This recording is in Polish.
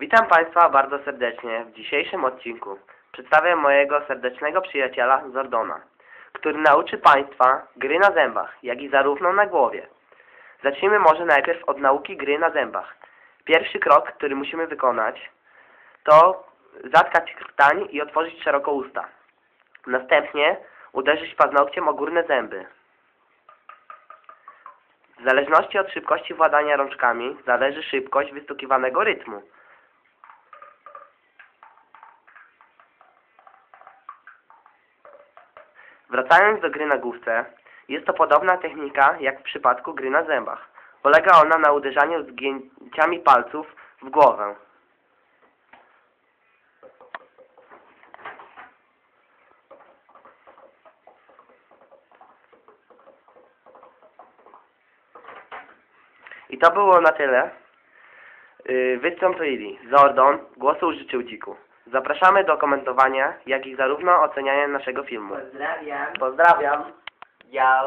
Witam Państwa bardzo serdecznie w dzisiejszym odcinku. Przedstawię mojego serdecznego przyjaciela Zordona, który nauczy Państwa gry na zębach, jak i zarówno na głowie. Zacznijmy może najpierw od nauki gry na zębach. Pierwszy krok, który musimy wykonać, to zatkać krtań i otworzyć szeroko usta. Następnie uderzyć paznokciem o górne zęby. W zależności od szybkości władania rączkami zależy szybkość wystukiwanego rytmu. Wracając do gry na główce, jest to podobna technika jak w przypadku gry na zębach. Polega ona na uderzaniu zgięciami palców w głowę. I to było na tyle. Yy, Wystąpili Zordon, głosu użyczył dziku. Zapraszamy do komentowania, jak i zarówno oceniania naszego filmu. Pozdrawiam. Pozdrawiam. Ja.